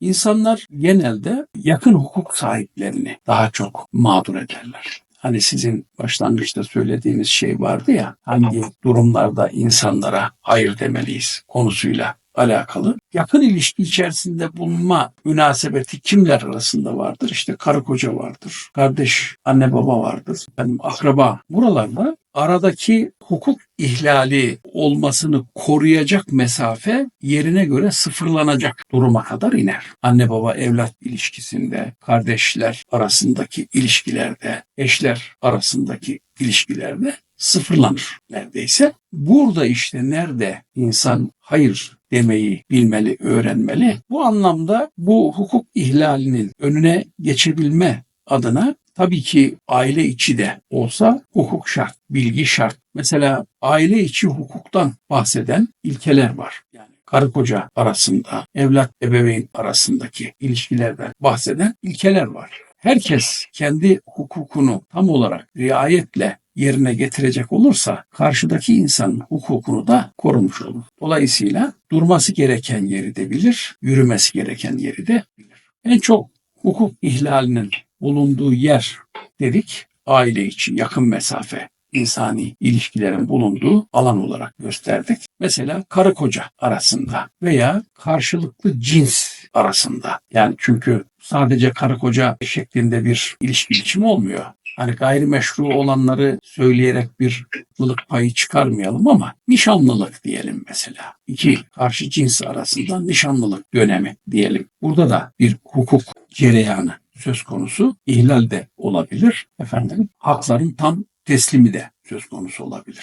İnsanlar genelde yakın hukuk sahiplerini daha çok mağdur ederler. Hani sizin başlangıçta söylediğiniz şey vardı ya, hangi durumlarda insanlara hayır demeliyiz konusuyla alakalı. Yakın ilişki içerisinde bulunma münasebeti kimler arasında vardır? İşte karı koca vardır, kardeş, anne baba vardır, efendim, akraba. Buralarda aradaki hukuk ihlali olmasını koruyacak mesafe yerine göre sıfırlanacak duruma kadar iner. Anne baba evlat ilişkisinde, kardeşler arasındaki ilişkilerde, eşler arasındaki ilişkilerde sıfırlanır neredeyse. Burada işte nerede insan hayır demeyi bilmeli, öğrenmeli. Bu anlamda bu hukuk ihlalinin önüne geçebilme adına tabii ki aile içi de olsa hukuk şart, bilgi şart. Mesela aile içi hukuktan bahseden ilkeler var. Yani karı koca arasında, evlat ebeveyn arasındaki ilişkilerden bahseden ilkeler var. Herkes kendi hukukunu tam olarak riayetle yerine getirecek olursa karşıdaki insanın hukukunu da korumuş olur. Dolayısıyla durması gereken yeri de bilir, yürümesi gereken yeri de bilir. En çok hukuk ihlalinin bulunduğu yer dedik aile içi yakın mesafe insani ilişkilerin bulunduğu alan olarak gösterdik. Mesela karı koca arasında veya karşılıklı cins arasında. Yani çünkü sadece karı koca şeklinde bir ilişki biçimi olmuyor. Hani gayrimeşru olanları söyleyerek bir mutluluk payı çıkarmayalım ama nişanlılık diyelim mesela. İki karşı cins arasında nişanlılık dönemi diyelim. Burada da bir hukuk cereyanı söz konusu ihlal de olabilir. Efendim hakların tam teslimi de söz konusu olabilir.